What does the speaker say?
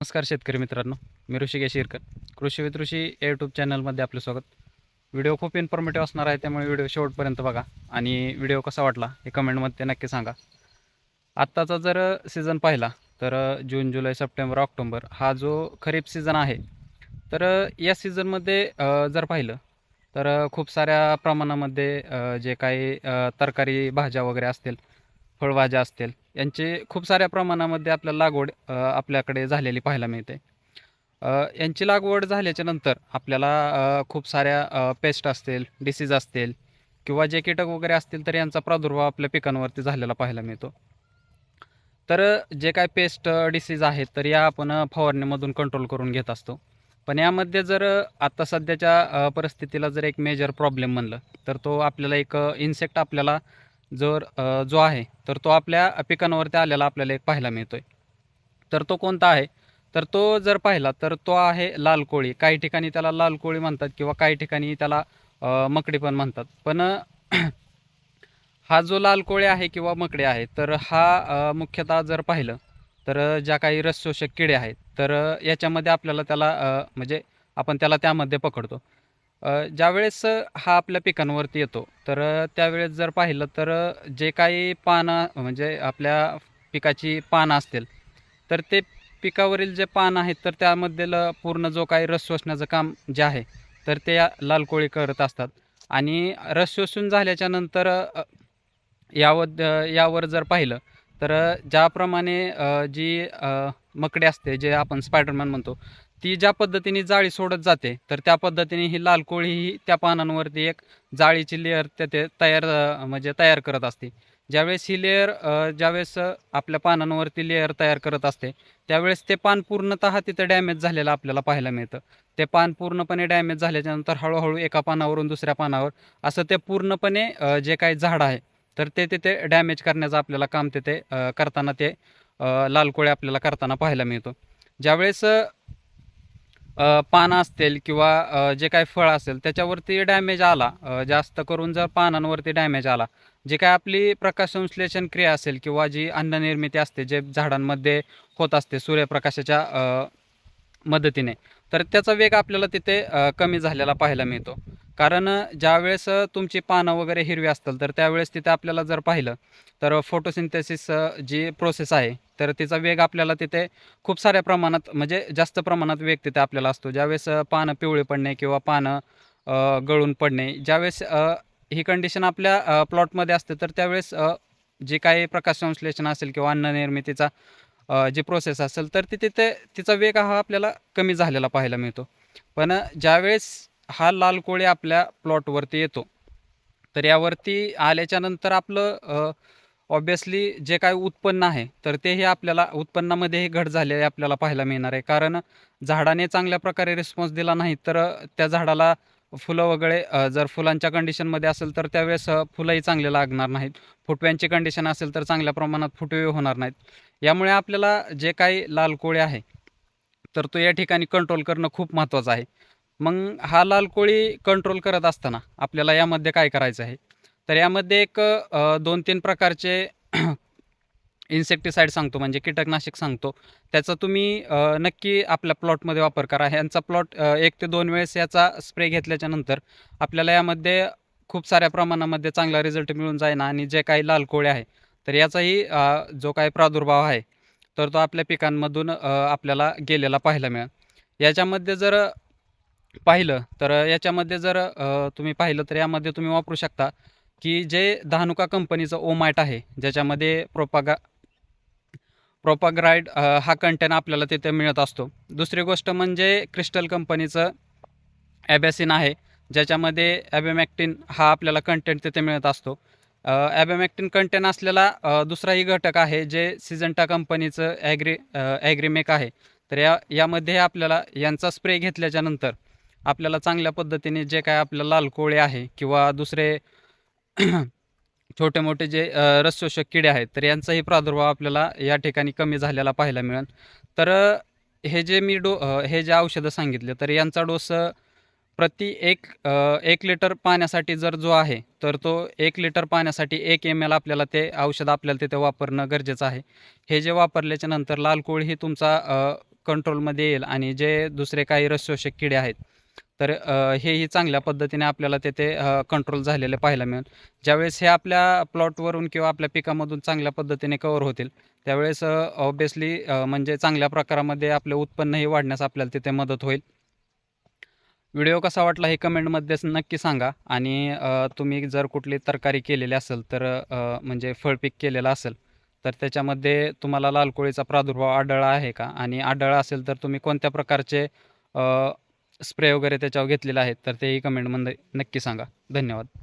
नमस्कार शेतकरी मित्रांनो मी ऋषिकेश शिरकर कृषी विथ ऋषी या यूट्यूब चॅनलमध्ये आपलं स्वागत. व्हिडिओ खूप इन्फॉर्मेटिव्ह असणार आहे त्यामुळे व्हिडिओ शेवटपर्यंत बघा. आणि व्हिडिओ कसा वाटला हे कमेंटमध्ये नक्की सांगा. आत्ताचा जर सीझन पाहिला तर जून जुलै सप्टेंबर ऑक्टोबर हा जो खरीप सीझन आहे तर या सीझनमध्ये जर पाहिलं तर खूप साऱ्या प्रमाणामध्ये जे काही तरकारी भाज्या वगैरे असतील फळभाज्या असतील यांची खूप साऱ्या प्रमाणामध्ये आपल्याला लागवड आपल्याकडे झालेली पाहायला मिळते. यांची लागवड झाल्याच्यानंतर आपल्याला खूप साऱ्या पेस्ट असतील डिसीज असतील किंवा जे कीटक वगैरे असतील तर यांचा प्रादुर्भाव आपल्या पिकांवरती झालेला पाहायला मिळतो. तर जे काय पेस्ट डिसीज आहेत तर या आपण फवारणीमधून कंट्रोल करून घेत असतो. पण यामध्ये जर आत्ता सध्याच्या परिस्थितीला जर एक मेजर प्रॉब्लेम म्हणलं तर तो आपल्याला एक इन्सेक्ट आपल्याला जर जो आहे तर तो आपल्या पिकांवरती आलेला आपल्याला एक पाहायला मिळतोय. तर तो कोणता आहे? तर तो जर पाहिला तर तो आहे लाल कोळी. काही ठिकाणी त्याला लाल कोळी म्हणतात किंवा काही ठिकाणी त्याला मकडी पण म्हणतात. पण हा जो लाल कोळी आहे किंवा मकडी आहे तर हा मुख्यतः जर पाहिलं तर ज्या काही रसशोषक किडे आहेत तर याच्यामध्ये आपल्याला त्याला म्हणजे आपण त्याला त्यामध्ये पकडतो. ज्यावेळेस हा आपल्या पिकांवरती येतो तर त्यावेळेस जर पाहिलं तर जे काही पानं म्हणजे आपल्या पिकाची पानं असतील तर ते पिकावरील जे पान आहेत तर त्यामधील पूर्ण जो काही रस शोषण्याचं काम जे आहे तर ते लाल कोळी करत असतात. आणि रस शोषून झाल्याच्यानंतर यावर यावर जर पाहिलं तर ज्याप्रमाणे जी मकडे असते जे आपण स्पायडरमॅन म्हणतो ती ज्या पद्धतीने जाळी सोडत जाते तर त्या पद्धतीने ही लाल कोळी ही त्या पानांवरती एक जाळीची लेअर त्या ते तयार म्हणजे तयार करत असते. ज्यावेळेस ही लेअर ज्यावेळेस आपल्या पानांवरती लेअर तयार करत असते त्यावेळेस ते पान पूर्णतः तिथं डॅमेज झालेलं आपल्याला पाहायला मिळतं. ते पान पूर्णपणे डॅमेज झाल्याच्यानंतर हळूहळू एका पानावरून दुसऱ्या पानावर असं ते पूर्णपणे जे काही झाड आहे तर ते तिथे डॅमेज करण्याचं आपल्याला काम तिथे करताना ते लाल कोळ्या आपल्याला करताना पाहायला मिळतो. ज्यावेळेस पानं असतील किंवा जे काही फळ असेल त्याच्यावरती डॅमेज आला जास्त करून जर पानांवरती डॅमेज आला जे काय आपली प्रकाशसंश्लेषण क्रिया असेल किंवा जी अन्ननिर्मिती असते जे झाडांमध्ये होत असते सूर्यप्रकाशाच्या मदतीने तर त्याचा वेग आपल्याला तिथे कमी झालेला पाहायला मिळतो. कारण ज्यावेळेस तुमची पानं वगैरे हिरवी असतील तर त्यावेळेस तिथे आपल्याला जर पाहिलं तर फोटोसिंथेसिस जी प्रोसेस आहे तर तिचा वेग आपल्याला तिथे खूप साऱ्या प्रमाणात म्हणजे जास्त प्रमाणात वेग तिथे आपल्याला असतो. ज्यावेळेस पानं पिवळे पडणे किंवा पानं गळून पडणे ज्यावेळेस ही कंडिशन आपल्या प्लॉटमध्ये असते तर त्यावेळेस जे काही प्रकाश संश्लेषण असेल किंवा अन्न निर्मितीचा जी प्रोसेस असेल तर ती तिथे तिचा वेग हा आपल्याला कमी झालेला पाहायला मिळतो. पण ज्यावेळेस हा लाल कोळी आपल्या प्लॉटवरती येतो. तर यावरती आल्याच्यानंतर आपलं ऑब्वियसली जे काही उत्पन्न आहे तर तेही आपल्याला उत्पन्नामध्येही घट झालेली आपल्याला पाहायला मिळणार आहे. कारण झाडाने चांगल्या प्रकारे रिस्पॉन्स दिला नाही तर त्या झाडाला फुलं वगैरे जर फुलांच्या कंडिशनमध्ये असेल तर त्यावेळेस फुलंही चांगले लागणार नाहीत. फुटव्यांची कंडिशन असेल तर चांगल्या प्रमाणात फुटवे होणार नाहीत. यामुळे आपल्याला जे काही लाल कोळी आहे तर तो या ठिकाणी कंट्रोल करणं खूप महत्त्वाचं आहे. मग हा लाल कोळी कंट्रोल करत असताना आपल्याला यामध्ये काय करायचं आहे? तर यामध्ये एक दोन तीन प्रकारचे इन्सेक्टिसाईड सांगतो म्हणजे कीटकनाशक सांगतो. त्याचा तुम्ही नक्की आपल्या प्लॉटमध्ये वापर करा. ह्यांचा प्लॉट एक ते दोन वेळेस याचा स्प्रे घेतल्याच्या नंतर आपल्याला यामध्ये खूप साऱ्या प्रमाणामध्ये चांगला रिझल्ट मिळून जाईल आणि जे काही लाल कोळे आहे तर याचाही जो काही प्रादुर्भाव आहे तर तो आपल्या पिकांमधून आपल्याला गेलेला पाहायला मिळेल. याच्यामध्ये जर पाहिलं तर याच्यामध्ये जर तुम्ही पाहिलं तर यामध्ये तुम्ही वापरू शकता की जे धानुका कंपनीचं ओमॅट आहे ज्याच्यामध्ये प्रोपागा प्रोपाग्राईड हा कंटेन आपल्याला तिथे मिळत असतो. दुसरी गोष्ट म्हणजे क्रिस्टल कंपनीचं ॲबॅसिन आहे ज्याच्यामध्ये ॲबेमॅक्टिन हा आपल्याला कंटेंट तिथे मिळत असतो. ॲबेमॅक्टिन कंटेन असलेला दुसराही घटक आहे जे सिजंटा कंपनीचं ॲग्री ॲग्रीमेक आहे. तर या यामध्ये आपल्याला यांचा स्प्रे घेतल्याच्यानंतर आपल्याला चांगल्या पद्धतीने जे काय आपलं लाल कोळी आहे किंवा दुसरे छोटे मोठे जे रसशोषक किडे आहेत तर यांचाही प्रादुर्भाव आपल्याला या ठिकाणी कमी झालेला पाहायला मिळेल. तर हे जे मी डो हे जे औषधं सांगितले तर यांचा डोस प्रति एक एक लिटर पाण्यासाठी जर जो आहे तर तो एक लिटर पाण्यासाठी एक एम एल आपल्याला ते औषध आपल्याला तिथे वापरणं गरजेचं आहे. हे जे वापरल्याच्या नंतर लाल कोळी ही तुमचा कंट्रोलमध्ये येईल आणि जे दुसरे काही रसशोषक किडे आहेत तर हेही चांगल्या पद्धतीने आपल्याला तेथे कंट्रोल झालेले पाहायला मिळेल. ज्यावेळेस हे आपल्या प्लॉटवरून किंवा आपल्या पिकामधून चांगल्या पद्धतीने कवर होतील त्यावेळेस ऑब्वियसली म्हणजे चांगल्या प्रकारामध्ये आपले उत्पन्नही वाढण्यास आपल्याला तिथे मदत होईल. व्हिडिओ कसा वाटला हे कमेंटमध्येच नक्की सांगा आणि तुम्ही जर कुठली तरकारी केलेली असेल तर म्हणजे फळपीक केलेलं असेल तर त्याच्यामध्ये तुम्हाला लाल कोळीचा प्रादुर्भाव आढळला आहे का? आणि आढळला असेल तर तुम्ही कोणत्या प्रकारचे स्प्रे वगैरे त्याच्यावर घेतलेला आहेत तर तेही कमेंटमध्ये नक्की सांगा. धन्यवाद.